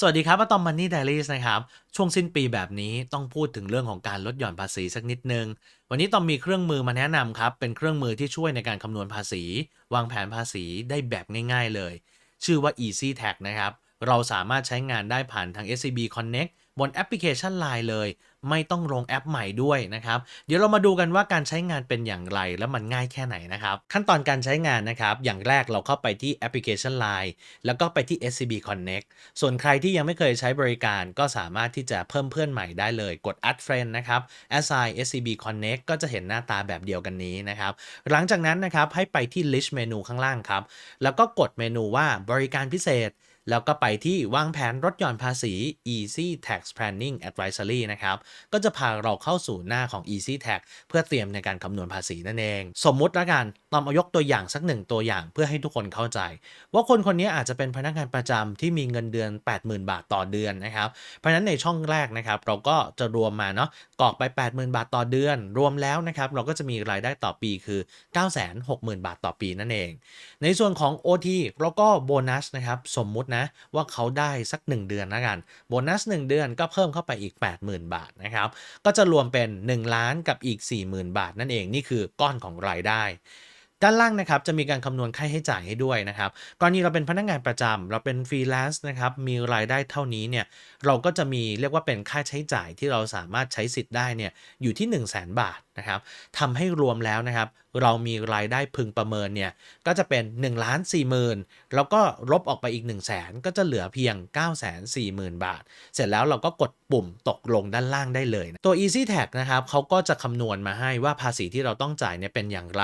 สวัสดีครับอะตอมมันนี่ไดรี่นะครับ ช่วงสิ้นปีแบบนี้ต้องพูดถึงเรื่องของการลดหย่อนภาษีสักนิดนึง วันนี้ตอมมีเครื่องมือมาแนะนำครับ เป็นเครื่องมือที่ช่วยในการคำนวณภาษี วางแผนภาษีได้แบบง่าย ๆเลย ชื่อว่า Easy Tax นะครับ เราสามารถใช้งานได้ผ่านทาง SCB Connect บนแอปพลิเคชัน Line เลย ไม่ต้องลงแอปใหม่ด้วยนะครับ เดี๋ยวเรามาดูกันว่าการใช้งานเป็นอย่างไรและมันง่ายแค่ไหนนะครับ ขั้นตอนการใช้งานนะครับ อย่างแรกเราเข้าไปที่แอปพลิเคชัน Line แล้วก็ไปที่ SCB Connect ส่วนใครที่ยังไม่เคยใช้บริการก็สามารถที่จะเพิ่มเพื่อนใหม่ได้เลยกด add friend นะครับ assign SCB Connect ก็จะเห็นหน้าตาแบบเดียวกันนี้นะครับ หลังจากนั้นนะครับให้ไปที่ list เมนูข้างล่างครับแล้วก็กดเมนูว่าบริการพิเศษ แล้วก็ไปที่วางแผนลดหย่อนภาษี Easy Tax Planning Advisory นะครับ ก็จะพาเราเข้าสู่หน้าของ Easy Tax เพื่อเตรียมในการคำนวณภาษีนั่นเอง สมมุติละกัน อมเอายกตัวอย่างสักหนึ่งตัวอย่างเพื่อให้ทุกคนเข้าใจ ว่าคนคนนี้อาจจะเป็นพนักงานประจำที่มีเงินเดือน 80,000 บาทต่อเดือนนะครับเพราะฉะนั้นในช่องแรกนะครับ เราก็จะรวมมาเนาะกรอกไป 80,000 บาทต่อเดือน รวมแล้วนะครับเราก็จะมีรายได้ต่อปีคือ 960,000 บาทต่อปีนั่นเอง ในส่วนของ OT แล้วก็โบนัสนะครับสมมุตินะว่าเขาได้สัก 1 เดือนแล้วกันโบนัส 1 เดือนก็เพิ่มเข้าไปอีก 80,000 บาทนะครับก็จะรวมเป็น 1 ล้านกับอีก 40,000 บาทนั่นเองนี่คือก้อนของรายได้ ด้านล่างนะครับจะมีการคำนวณค่าใช้จ่ายให้ด้วยนะครับกรณีเราเป็นพนักงานประจำเราเป็นฟรีแลนซ์นะครับมีรายได้เท่านี้เนี่ยเราก็จะมีเรียกว่าเป็นค่าใช้จ่ายที่เราสามารถใช้สิทธิ์ได้เนี่ยอยู่ที่ 1 0 0 0 0แบาทนะครับทำให้รวมแล้วนะครับเรามีรายได้พึงประเมินเนี่ยก็จะเป็น1นึ่งล้านสี่หมื่นแล้วก็ลบออกไปอีก 1 0 0 0 0แสนก็จะเหลือเพียง 9 4 0 0 0 0 บาท เสร็จแล้วเราก็กดปุ่มตกลงด้านล่างได้เลยนะตัว Easy Tax นะครับเขาก็จะคำนวณมาให้ว่าภาษีที่เราต้องจ่ายเนี่ยเป็นอย่างไร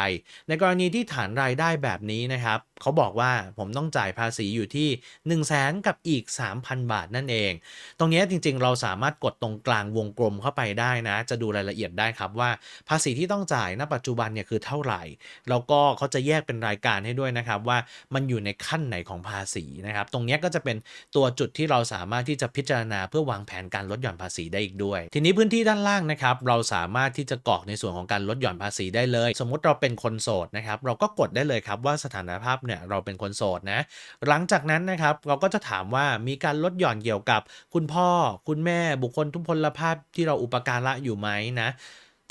ในกรณีที่ฐานรายได้แบบนี้นะครับ เขาบอกว่าผมต้องจ่ายภาษีอยู่ที่ 1 0 0 0 0แสนกับอีก 3,000 บาทนั่นเอง ตรงนี้จริงๆ เราสามารถกดตรงกลางวงกลมเข้าไปได้นะ จะดูรายละเอียดได้ครับว่า ภาษีที่ต้องจ่ายณปัจจุบันเนี่ยคือเท่าไหร่ แล้วก็เขาจะแยกเป็นรายการให้ด้วยนะครับว่ามันอยู่ในขั้นไหนของภาษีนะครับ ตรงนี้ก็จะเป็นตัวจุดที่เราสามารถที่จะพิจารณาเพื่อวางแผนการลดหย่อนภาษีได้อีกด้วย ทีนี้พื้นที่ด้านล่างนะครับเราสามารถที่จะกรอกในส่วนของการลดหย่อนภาษีได้เลย สมมุติเราเป็นคนโสดนะครับเราก็กดได้เลยครับว่าสถานภาพเนี่ยเราเป็นคนโสดนะ หลังจากนั้นนะครับเราก็จะถามว่ามีการลดหย่อนเกี่ยวกับ คุณพ่อคุณแม่บุคคลทุพพลภาพที่เราอุปการะอยู่ไหมนะ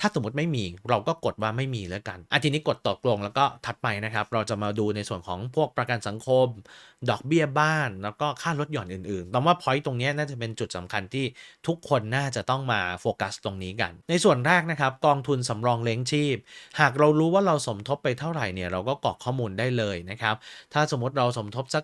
ถ้าสมมติไม่มีเราก็กดว่าไม่มีแล้วกันอะทีนี้กดตกลงแล้วก็ถัดไปนะครับ เราจะมาดูในส่วนของพวกประกันสังคม ดอกเบี้ยบ้าน แล้วก็ค่าลดหย่อนอื่นๆต้องว่าพอยต์ตรงนี้น่าจะเป็นจุดสำคัญที่ทุกคนน่าจะต้องมาโฟกัสตรงนี้กัน ในส่วนแรกนะครับกองทุนสำรองเลี้ยงชีพ หากเรารู้ว่าเราสมทบไปเท่าไหร่เนี่ยเราก็กรอกข้อมูลได้เลยนะครับ ถ้าสมมติเราสมทบสัก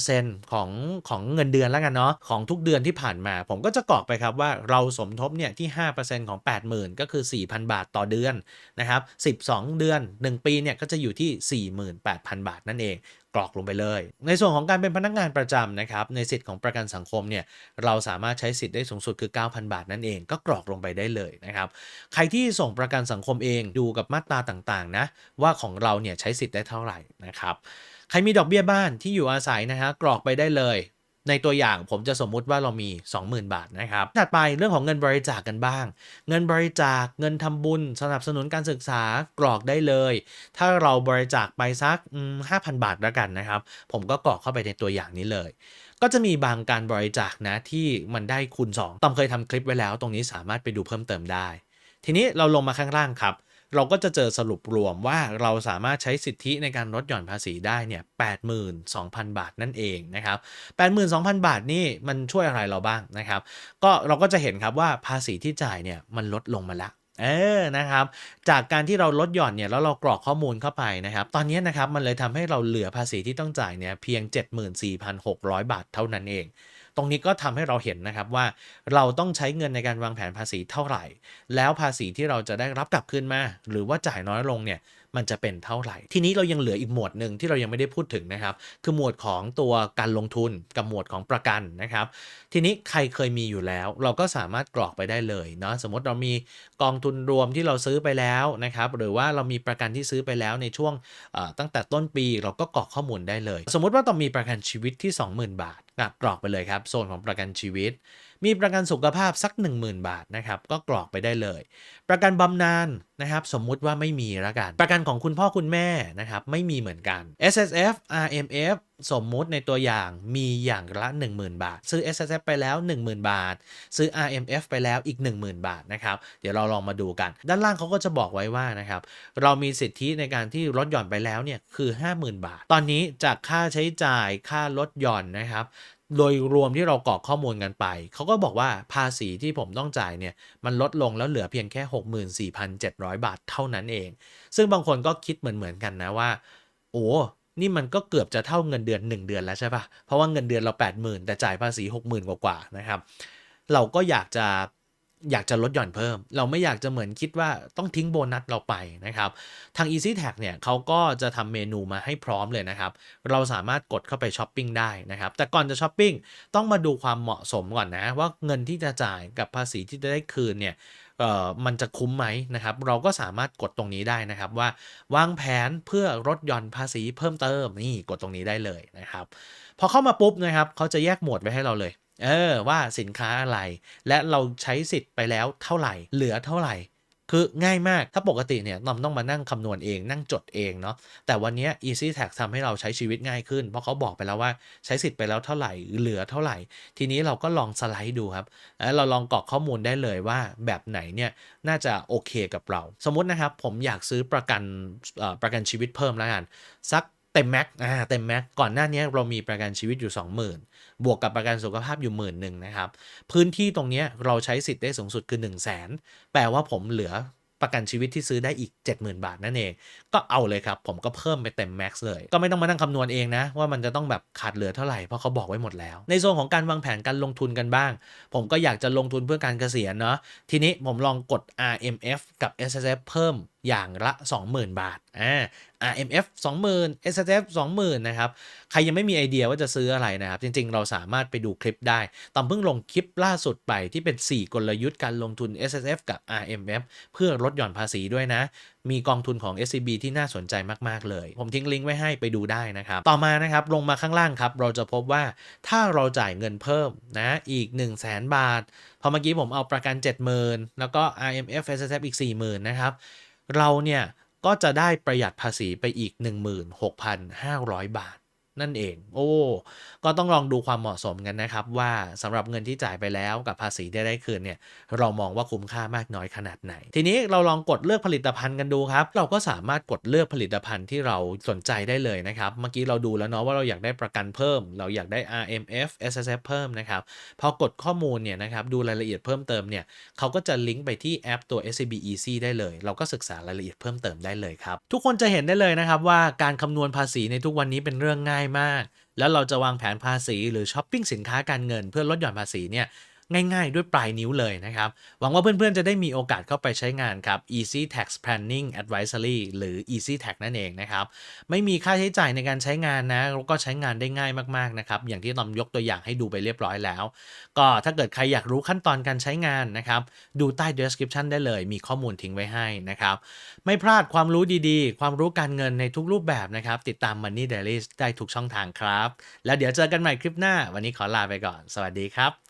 5%ของของเงินเดือนแล้วกันเนาะของทุกเดือนที่ผ่านมา ผมก็จะกรอกไปครับว่าเราสมทบเนี่ยที่ 5%ของ 80,000 ก็คือ4,000 บาทต่อเดือนนะครับ 12 เดือน 1 ปีเนี่ยก็จะอยู่ที่ 48,000 บาทนั่นเองกรอกลงไปเลย ในส่วนของการเป็นพนักงานประจำนะครับในสิทธิ์ของประกันสังคมเนี่ยเราสามารถใช้สิทธิ์ได้สูงสุดคือ 9,000 บาทนั่นเองก็กรอกลงไปได้เลยนะครับใครที่ส่งประกันสังคมเองดูกับมาตราต่างๆนะว่าของเราเนี่ยใช้สิทธิ์ได้เท่าไหร่นะครับใครมีดอกเบี้ยบ้านที่อยู่อาศัยนะฮะกรอกไปได้เลย ในตัวอย่างผมจะสมมุติว่าเรามี 20,000 บาทนะครับ ถัดไปเรื่องของเงินบริจาคกกันบ้าง เงินบริจาคเงินทำบุญ สนับสนุนการศึกษากรอกได้เลย ถ้าเราบริจาคไปสักห้าพันบาทแล้วกันนะครับ ผมก็กรอกเข้าไปในตัวอย่างนี้เลย ก็จะมีบางการบริจาคนะที่มันได้คูณ2ต้อมเคยทำคลิปไว้แล้ว ตรงนี้สามารถไปดูเพิ่มเติมได้ ทีนี้เราลงมาข้างล่างครับ เราก็จะเจอสรุปรวมว่าเราสามารถใช้สิทธิในการลดหย่อนภาษีได้เนี่ย82,000 บาทนั่นเองนะครับ82,000 บาทนี่มันช่วยอะไรเราบ้างนะครับ ก็เราก็จะเห็นครับว่าภาษีที่จ่ายเนี่ยมันลดลงมาล้วเออ นะครับ จากการที่เราลดหย่อนเนี่ยแล้วเรากรอกข้อมูลเข้าไปนะครับ ตอนนี้นะครับมันเลยทำให้เราเหลือภาษีที่ต้องจ่ายเนี่ยเพียง 74,600 บาทเท่านั้นเอง ตรงนี้ก็ทำให้เราเห็นนะครับว่าเราต้องใช้เงินในการวางแผนภาษีเท่าไหร่ แล้วภาษีที่เราจะได้รับกลับคืนมา หรือว่าจ่ายน้อยลงเนี่ย มันจะเป็นเท่าไหร่ ทีนี้เรายังเหลืออีกหมวดหนึ่งที่เรายังไม่ได้พูดถึงนะครับ คือหมวดของตัวการลงทุนกับหมวดของประกันนะครับ ทีนี้ใครเคยมีอยู่แล้ว เราก็สามารถกรอกไปได้เลยเนาะสมมติเรามีกองทุนรวมที่เราซื้อไปแล้วนะครับหรือว่าเรามีประกันที่ซื้อไปแล้วในช่วงตั้งแต่ต้นปีเราก็กรอกข้อมูลได้เลย สมมติว่าต้องมีประกันชีวิตที่ 20,000 บาทกรอกไปเลยครับโซนของประกันชีวิต มีประกันสุขภาพสัก 10,000 บาทนะครับก็กรอกไปได้เลย ประกันบำนาญนะครับสมมุติว่าไม่มีล้วกัน ประกันของคุณพ่อคุณแม่นะครับไม่มีเหมือนกัน S S F R M F สมมุติในตัวอย่างมีอย่างละ 10,000 บาท ซื้อ S S F ไปแล้ว 10,000 บาท ซื้อ R M F ไปแล้วอีก 10,000 บาทนะครับเดี๋ยวเราลองมาดูกัน ด้านล่างเขาก็จะบอกไว้ว่านะครับเรามีสิทธิในการที่ลดหย่อนไปแล้วเนี่ยคือ 50,000 บาท ตอนนี้จากค่าใช้จ่ายค่าลดหย่อนนะครับ โดยรวมที่เรากรอกข้อมูลกันไป เขาก็บอกว่าภาษีที่ผมต้องจ่ายเนี่ย มันลดลงแล้วเหลือเพียงแค่ 64,700 บาทเท่านั้นเอง ซึ่งบางคนก็คิดเหมือนเหมือนกันนะว่า โอ้นี่มันก็เกือบจะเท่าเงินเดือน 1 เดือนแล้วใช่ปะเพราะว่าเงินเดือนเรา 80,000 แต่จ่ายภาษี 60,000 กว่าๆนะครับ เราก็อยากจะ อยากจะลดหย่อนเพิ่ม เราไม่อยากจะเหมือนคิดว่าต้องทิ้งโบนัสเราไปนะครับ ทาง Easy Tag เนี่ยเขาก็จะทำเมนูมาให้พร้อมเลยนะครับ เราสามารถกดเข้าไปช้อปปิ้งได้นะครับ แต่ก่อนจะช้อปปิ้งต้องมาดูความเหมาะสมก่อนนะ ว่าเงินที่จะจ่ายกับภาษีที่จะได้คืนเนี่ยเอ่อมันจะคุ้มไหมนะครับ เราก็สามารถกดตรงนี้ได้นะครับ ว่าวางแผนเพื่อลดหย่อนภาษีเพิ่มเติมนี่กดตรงนี้ได้เลยนะครับ พอเข้ามาปุ๊บนะครับเขาจะแยกหมวดไว้ให้เราเลย เออว่าสินค้าอะไร และเราใช้สิทธิ์ไปแล้วเท่าไหร่ เหลือเท่าไหร่ คือง่ายมากถ้าปกติเนี่ยนอมต้องมานั่งคำนวณเองนั่งจดเองเนาะแต่วันนี้ Easy Tax ทำให้เราใช้ชีวิตง่ายขึ้น เพราะเขาบอกไปแล้วว่าใช้สิทธิ์ไปแล้วเท่าไหร่ เหลือเท่าไหร่ ทีนี้เราก็ลองสไลด์ดูครับแล้วเราลองกรอกข้อมูลได้เลยว่าแบบไหนเนี่ยน่าจะโอเคกับเรา สมมุตินะครับผมอยากซื้อประกันประกันชีวิตเพิ่มแล้วกันสัก เต็มแม็กอ่าเต็มแม็กก่อนหน้านี้เรามีประกันชีวิตอยู่ 20,000 บวกกับประกันสุขภาพอยู่หมื่นหนึ่งนะครับ พื้นที่ตรงนี้เราใช้สิทธิ์ได้สูงสุดคือ 1 0 0 0 0แสนแปลว่าผมเหลือประกันชีวิตที่ซื้อได้อีก 70,000 บาทนั่นเอง ก็เอาเลยครับ ผมก็เพิ่มไปเต็มแม็กซ์เลย ก็ไม่ต้องมานั่งคำนวณเองนะ ว่ามันจะต้องแบบขาดเหลือเท่าไหร่เพราะเขาบอกไว้หมดแล้ว ในโซนของการวางแผนการลงทุนกันบ้าง ผมก็อยากจะลงทุนเพื่อการเกษียณเนาะทีนี้ผมลองกด RMF กับ SSF เพิ่ม อย่างละ 20,000 บาทอ่า RMF 20,000 SSF 20,000นะครับ ใครยังไม่มีไอเดียว่าจะซื้ออะไรนะครับ จริงๆ เราสามารถไปดูคลิปได้ตอมเพิ่งลงคลิปล่าสุดไปที่เป็น 4 กลยุทธ์การลงทุน SSF กับ RMF เพื่อลดหย่อนภาษีด้วยนะ มีกองทุนของ SCB ที่น่าสนใจมาก ๆ เลย ผมทิ้งลิงก์ไว้ให้ไปดูได้นะครับ ต่อมานะครับ ลงมาข้างล่างครับ เราจะพบว่าถ้าเราจ่ายเงินเพิ่มนะอีก 1 0 0 0 0แบาท พอเมื่อกี้ผมเอาประกัน 70,000 แล้วก็ RMF SSF อีก 40,000 นะครับ เราเนี่ยก็จะได้ประหยัดภาษีไปอีก 16,500 บาท นั่นเอง โอ้ ก็ต้องลองดูความเหมาะสมกันนะครับ ว่าสำหรับเงินที่จ่ายไปแล้วกับภาษีที่ได้คืนเนี่ย เรามองว่าคุ้มค่ามากน้อยขนาดไหน ทีนี้เราลองกดเลือกผลิตภัณฑ์กันดูครับ เราก็สามารถกดเลือกผลิตภัณฑ์ที่เราสนใจได้เลยนะครับ เมื่อกี้เราดูแล้วเนาะว่าเราอยากได้ประกันเพิ่ม เราอยากได้ RMF SSF เพิ่มนะครับ พอกดข้อมูลเนี่ยนะครับ ดูรายละเอียดเพิ่มเติมเนี่ย เขาก็จะลิงก์ไปที่แอปตัว SCB Easy ได้เลย เราก็ศึกษารายละเอียดเพิ่มเติมได้เลยครับ ทุกคนจะเห็นได้เลยนะครับว่าการคำนวณภาษีในทุกวันนี้เป็นเรื่องง่ายมาก แล้วเราจะวางแผนภาษีหรือช้อปปิ้งสินค้าการเงิน เพื่อลดหย่อนภาษีเนี่ย ง่ายๆ ด้วยปลายนิ้วเลยนะครับ หวังว่าเพื่อนๆ จะได้มีโอกาสเข้าไปใช้งานครับ Easy Tax Planning Advisory หรือ Easy Tax นั่นเองนะครับ ไม่มีค่าใช้จ่ายในการใช้งานนะแล้วก็ใช้งานได้ง่ายมากๆนะครับ อย่างที่ตอมยกตัวอย่างให้ดูไปเรียบร้อยแล้ว ก็ถ้าเกิดใครอยากรู้ขั้นตอนการใช้งานนะครับ ดูใต้ description ได้เลย มีข้อมูลทิ้งไว้ให้นะครับ ไม่พลาดความรู้ดีๆ ความรู้การเงินในทุกรูปแบบนะครับ ติดตาม Money Daily ได้ทุกช่องทางครับ แล้วเดี๋ยวเจอกันใหม่คลิปหน้า วันนี้ขอลาไปก่อน สวัสดีครับ